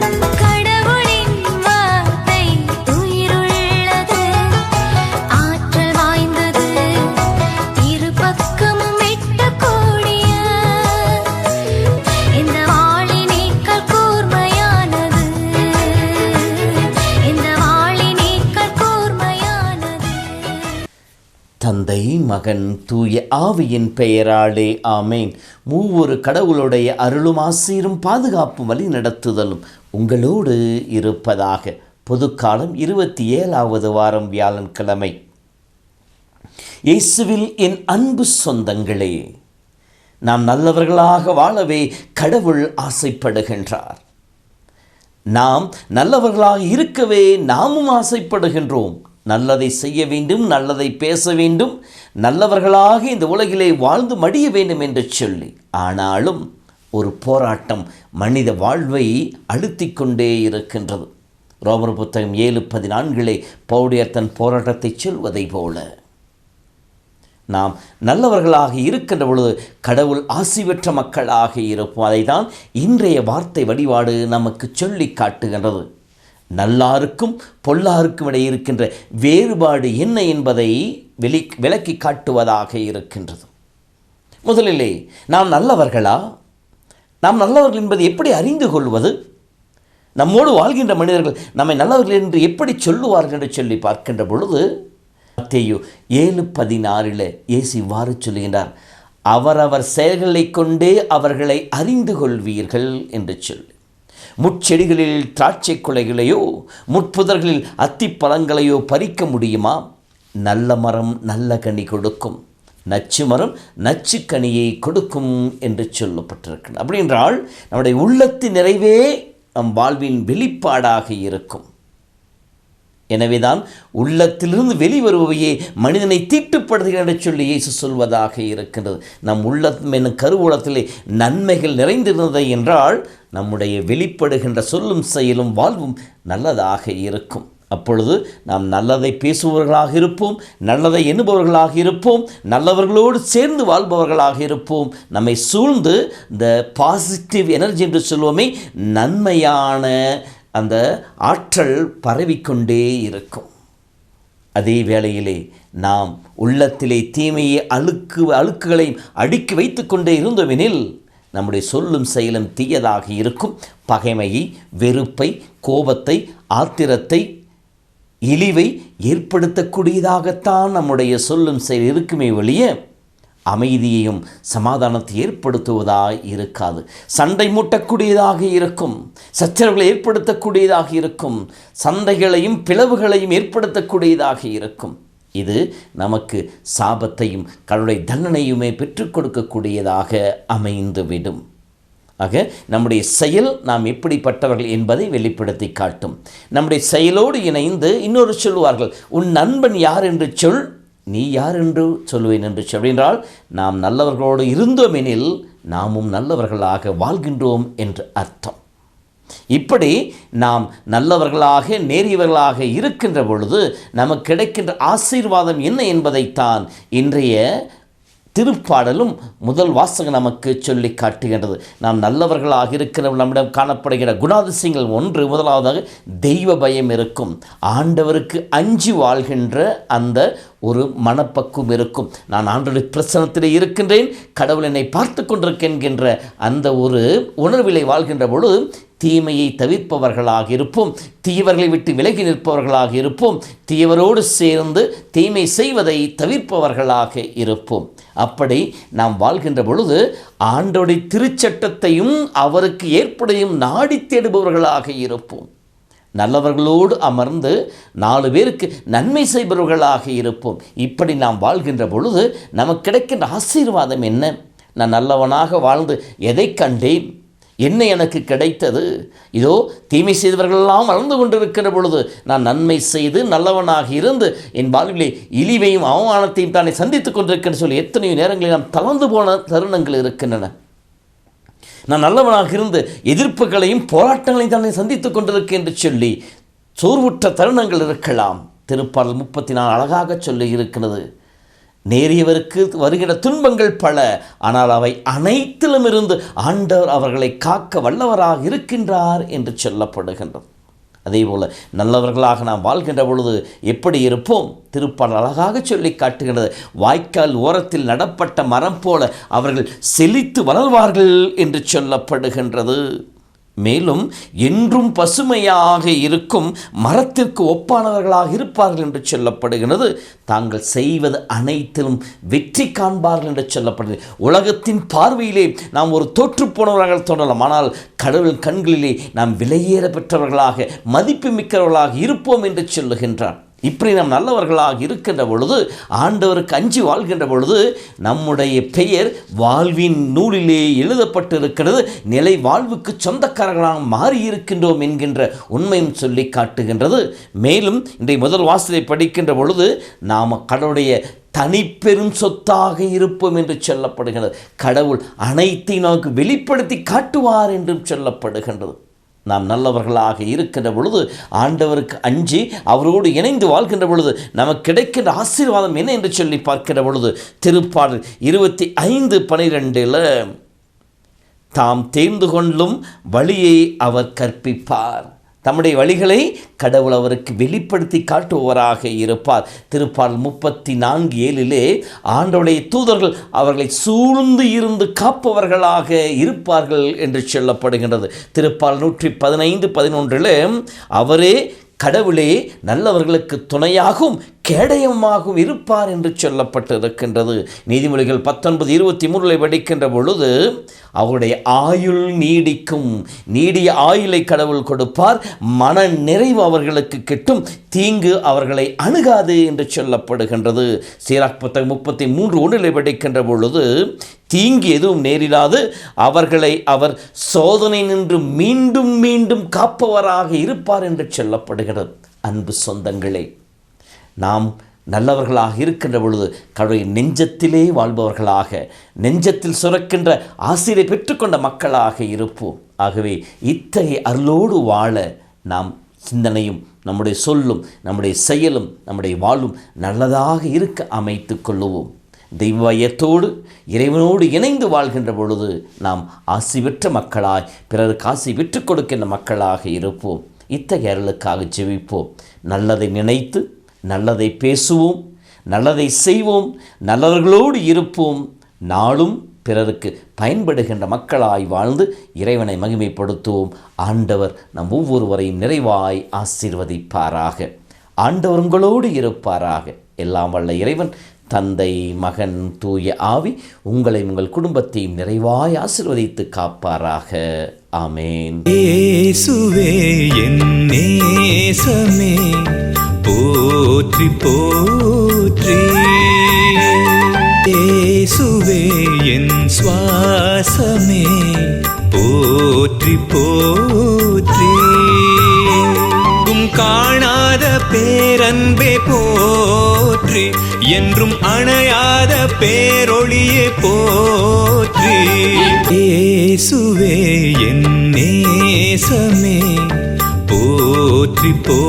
Thank you. தந்தை மகன் தூய ஆவியின் பெயராலே ஆமேன். மூவொரு கடவுளுடைய அருளும் ஆசீரும் பாதுகாப்பும் வழி நடத்துதலும் உங்களோடு இருப்பதாக. பொதுக்காலம் இருபத்தி ஏழாவது வாரம் வியாழன்கிழமை. இயேசுவில் என் அன்பு சொந்தங்களே நாம் நல்லவர்களாக வாழவே கடவுள் ஆசைப்படுகின்றார். நாம் நல்லவர்களாக இருக்கவே நாமும் ஆசைப்படுகின்றோம். நல்லதை செய்ய வேண்டும் நல்லதை பேச வேண்டும் நல்லவர்களாக இந்த உலகிலே வாழ்ந்து மடிய வேண்டும் என்று சொல்லி. ஆனாலும் ஒரு போராட்டம் மனித வாழ்வை அழுத்திக் கொண்டே இருக்கின்றது. ரோமர் புத்தகம் ஏழு பதினான்கிலே பவுடியர் தன் போராட்டத்தை சொல்வதை போல. நாம் நல்லவர்களாக இருக்கின்ற பொழுது கடவுள் ஆசி பெற்ற மக்களாக இருப்போம். அதைதான் இன்றைய வார்த்தை வழிபாடு நமக்கு சொல்லி காட்டுகின்றது. நல்லாருக்கும் பொல்லாருக்கும் இடையே இருக்கின்ற வேறுபாடு என்ன என்பதை வெளி விளக்கி காட்டுவதாக இருக்கின்றது. முதலிலே நாம் நல்லவர்களா? நாம் நல்லவர்கள் என்பதை எப்படி அறிந்து கொள்வது? நம்மோடு வாழ்கின்ற மனிதர்கள் நம்மை நல்லவர்கள் என்று எப்படி சொல்லுவார்கள் என்று சொல்லி பார்க்கின்ற பொழுது மத்தேயு ஏழு பதினாறில் இயேசு இவ்வாறு சொல்லுகின்றார் அவரவர் செயல்களை கொண்டே அவர்களை அறிந்து கொள்வீர்கள் என்று சொல்லி. முட்செடிகளில் திராட்சை குலைகளையோ முட்புதர்களில் அத்திப்பழங்களையோ பறிக்க முடியுமா? நல்ல மரம் நல்ல கனி கொடுக்கும். நச்சு மரம் நச்சு கனியை கொடுக்கும் என்று சொல்லப்பட்டிருக்கிறது. அப்படி என்றால் நம்முடைய உள்ளத்தின் நிறைவே நம் வாழ்வின் வெளிப்பாடாக இருக்கும். எனவேதான் உள்ளத்திலிருந்து வெளிவருபவையே மனிதனை தீட்டுப்படுத்துகிறது என்று சொல்லி இயேசு சொல்வதாக இருக்கின்றது. நம் உள்ளம் என்னும் கருவூலத்திலே நன்மைகள் நிறைந்திருந்தது என்றால் நம்முடைய வெளிப்படுகின்ற சொல்லும் செயலும் வாழ்வும் நல்லதாக இருக்கும். அப்பொழுது நாம் நல்லதை பேசுபவர்களாக இருப்போம் நல்லதை எண்ணுபவர்களாக இருப்போம் நல்லவர்களோடு சேர்ந்து வாழ்பவர்களாக இருப்போம். நம்மை சூழ்ந்து இந்த பாசிட்டிவ் எனர்ஜி என்று சொல்வோமே நன்மையான அந்த ஆற்றல் பரவிக்கொண்டே இருக்கும். அதே வேளையிலே நாம் உள்ளத்திலே தீமையை அழுக்கு அழுக்குகளையும் அடுக்கி வைத்து கொண்டே இருந்தோமெனில் நம்முடைய சொல்லும் செயலும் தீயதாக இருக்கும். பகைமையை வெறுப்பை கோபத்தை ஆத்திரத்தை இழிவை ஏற்படுத்தக்கூடியதாகத்தான் நம்முடைய சொல்லும் செயல் இருக்குமே வெளியே அமைதியையும் சமாதானத்தை ஏற்படுத்துவதாக இருக்காது. சண்டை மூட்டக்கூடியதாக இருக்கும். சச்சரவுகளை ஏற்படுத்தக்கூடியதாக இருக்கும். சண்டைகளையும் பிளவுகளையும் ஏற்படுத்தக்கூடியதாக இருக்கும். இது நமக்கு சாபத்தையும் கடவுளை தண்டனையுமே பெற்றுக் கொடுக்கக்கூடியதாக அமைந்துவிடும். ஆக நம்முடைய செயல் நாம் எப்படிப்பட்டவர்கள் என்பதை வெளிப்படுத்தி காட்டும். நம்முடைய செயலோடு இணைந்து இன்னொரு சொல்லுவார்கள் உன் நண்பன் யார் என்று சொல் நீ யார் என்று சொல்லுவேன் என்று சொல்கின்றால் நாம் நல்லவர்களோடு இருந்தோமெனில் நாமும் நல்லவர்களாக வாழ்கின்றோம் என்று அர்த்தம். இப்படி நாம் நல்லவர்களாக நேரியவர்களாக இருக்கின்ற பொழுது நமக்கு கிடைக்கின்ற ஆசீர்வாதம் என்ன என்பதைத்தான் இன்றைய திருப்பாடலும் முதல் வாசகம் நமக்கு சொல்லி காட்டுகின்றது. நாம் நல்லவர்களாக இருக்கிற நம்மிடம் காணப்படுகிற குணாதிசயங்கள் ஒன்று முதலாவதாக தெய்வ பயம் இருக்கும். ஆண்டவருக்கு அஞ்சு வாழ்கின்ற அந்த ஒரு மனப்பக்குவம் இருக்கும். நான் ஆண்டவருடைய பிரசனத்தில் இருக்கின்றேன் கடவுள் என்னை பார்த்து கொண்டிருக்கின்ற அந்த ஒரு உணர்விலை வாழ்கின்ற பொழுது தீமையை தவிர்ப்பவர்களாக இருப்போம் தீயவர்களை விட்டு விலகி நிற்பவர்களாக இருப்போம் தீயவரோடு சேர்ந்து தீமை செய்வதை தவிர்ப்பவர்களாக இருப்போம். அப்படி நாம் வாழ்கின்ற பொழுது ஆண்டோடைய திருச்சட்டத்தையும் அவருக்கு ஏற்படையும் நாடி தேடுபவர்களாக இருப்போம். நல்லவர்களோடு அமர்ந்து நாலு பேருக்கு நன்மை செய்பவர்களாக இருப்போம். இப்படி நாம் வாழ்கின்ற பொழுது நமக்கு கிடைக்கின்ற ஆசீர்வாதம் என்ன? நான் நல்லவனாக வாழ்ந்து எதை கண்டேன்? என்ன எனக்கு கிடைத்தது? இதோ தீமை செய்தவர்களெல்லாம் வளர்ந்து கொண்டிருக்கிற பொழுது நான் நன்மை செய்து நல்லவனாக இருந்து என் வாழ்விலே இழிவையும் அவமானத்தையும் தானே சந்தித்துக் கொண்டிருக்கேன்னு சொல்லி எத்தனையோ நேரங்களில் நாம் தளர்ந்து போன தருணங்கள் இருக்கின்றன. நான் நல்லவனாக இருந்து எதிர்ப்புகளையும் போராட்டங்களையும் தானே சந்தித்துக் கொண்டிருக்கேன் என்று சொல்லி சோர்வுற்ற தருணங்கள் இருக்கலாம். திருப்பாடல் முப்பத்தி நாலு அழகாக சொல்லி இருக்கிறது நேரியவருக்கு வருகிற துன்பங்கள் பல ஆனால் அவை அனைத்திலும் இருந்து ஆண்டவர் அவர்களை காக்க வல்லவராக இருக்கின்றார் என்று சொல்லப்படுகின்றது. அதேபோல நல்லவர்களாக நாம் வாழ்கின்ற பொழுது எப்படி இருப்போம்? திருப்பால் அழகாக சொல்லி காட்டுகின்றது. வாய்க்கால் ஓரத்தில் நடப்பட்ட மரம் போல அவர்கள் செழித்து வளர்வார்கள் என்று சொல்லப்படுகின்றது. மேலும் என்றும் பசுமையாக இருக்கும் மரத்திற்கு ஒப்பானவர்களாக இருப்பார்கள் என்று சொல்லப்படுகிறது. தாங்கள் செய்வது அனைத்திலும் வெற்றி காண்பார்கள் என்று சொல்லப்படுகிறது. உலகத்தின் பார்வையிலே நாம் ஒரு தோற்று போனவர்கள் தோன்றலாம். ஆனால் கடவுள் கண்களிலே நாம் விலையேற பெற்றவர்களாக மதிப்பு மிக்கவர்களாக இருப்போம் என்று சொல்லுகின்றார் இப்படி நாம் நல்லவர்களாக இருக்கின்ற பொழுது ஆண்டவருக்கு அஞ்சி வாழ்கின்ற பொழுது நம்முடைய பெயர் வாழ்வின் நூலிலே எழுதப்பட்டிருக்கிறது. நிலை வாழ்வுக்கு சொந்தக்காரர்களாக மாறியிருக்கின்றோம் என்கின்ற உண்மையும் சொல்லி காட்டுகின்றது. மேலும் இன்றைய முதல் வாசலை படிக்கின்ற பொழுது நாம் கடவுளுடைய தனிப்பெரும் சொத்தாக இருப்போம் என்று சொல்லப்படுகிறது. கடவுள் அனைத்தையும் நமக்கு வெளிப்படுத்தி காட்டுவார் என்றும் சொல்லப்படுகின்றது. நாம் நல்லவர்களாக இருக்கின்ற பொழுது ஆண்டவருக்கு அஞ்சி அவரோடு இணைந்து வாழ்கின்ற பொழுது நமக்கு கிடைக்கின்ற ஆசீர்வாதம் என்ன என்று சொல்லி பார்க்கின்ற பொழுது திருப்பாடல் இருபத்தி ஐந்து பனிரெண்டில் தாம் தேர்ந்து கொள்ளும் வழியை அவர் கற்பிப்பார். தம்முடைய வழிகளை கடவுள் அவருக்கு வெளிப்படுத்தி காட்டுபவராக இருப்பார். திருப்பால் முப்பத்தி நான்கு ஏழிலே ஆண்டவுடைய தூதர்கள் அவர்களை சூழ்ந்து இருந்து காப்பவர்களாக இருப்பார்கள் என்று சொல்லப்படுகின்றது. திருப்பால் நூற்றி பதினைந்து பதினொன்றில் அவரே கடவுளே நல்லவர்களுக்கு துணையாகவும் கேடயமாகவும் இருப்பார் என்று சொல்லப்பட்டிருக்கின்றது. நீதிமொழிகள் பத்தொன்பது இருபத்தி மூணில் படிக்கின்ற பொழுது அவருடைய ஆயுள் நீடிக்கும் நீடிய ஆயுளை கடவுள் கொடுப்பார் மன நிறைவு அவர்களுக்கு கிட்டும் தீங்கு அவர்களை அணுகாது என்று சொல்லப்படுகின்றது. சீராக் புத்தகம் முப்பத்தி மூன்று ஒன்றில் படிக்கின்ற பொழுது தீங்கு எதுவும் நேரிடாது அவர்களை அவர் சோதனை நின்று மீண்டும் மீண்டும் காப்பவராக இருப்பார் என்று சொல்லப்படுகிறது. அன்பு சொந்தங்களே நாம் நல்லவர்களாக இருக்கின்ற பொழுது கடவுளை நெஞ்சத்திலே வாழ்பவர்களாக நெஞ்சத்தில் சுரக்கின்ற ஆசிரியை பெற்றுக்கொண்ட மக்களாக இருப்போம். ஆகவே இத்தகைய அருளோடு வாழ நாம் சிந்தனையும் நம்முடைய சொல்லும் நம்முடைய செயலும் நம்முடைய வாழும் நல்லதாக இருக்க அமைத்து கொள்ளுவோம். தெய்வயத்தோடு இறைவனோடு இணைந்து வாழ்கின்ற பொழுது நாம் ஆசி பெற்ற மக்களாய் பிறருக்கு ஆசி விற்றுக் கொடுக்கின்ற மக்களாக இருப்போம். இத்தகைய அருளுக்காக ஜெபிப்போம். நல்லதை நினைத்து நல்லதை பேசுவோம் நல்லதை செய்வோம் நல்லவர்களோடு இருப்போம். நாளும் பிறருக்கு பயன்படுகின்ற மக்களாய் வாழ்ந்து இறைவனை மகிமைப்படுத்துவோம். ஆண்டவர் நம் ஒவ்வொருவரையும் நிறைவாய் ஆசீர்வதிப்பாராக. ஆண்டவர் உங்களோடு இருப்பாராக. எல்லாம் வல்ல இறைவன் தந்தை மகன் தூய ஆவி உங்களை உங்கள் குடும்பத்தையும் நிறைவாய் ஆசிர்வதித்து காப்பாராக. ஆமேன். இயேசுவே என் நேசமே. போற்றி போற்றி. ஏசுவே என் சுவாசமே போற்றி போற்றி. உம் காணாத பேரன்பே போற்றி என்றும் அணையாத பேரொழியே போற்றி. ஏசுவே என் நேசமே போற்றி போ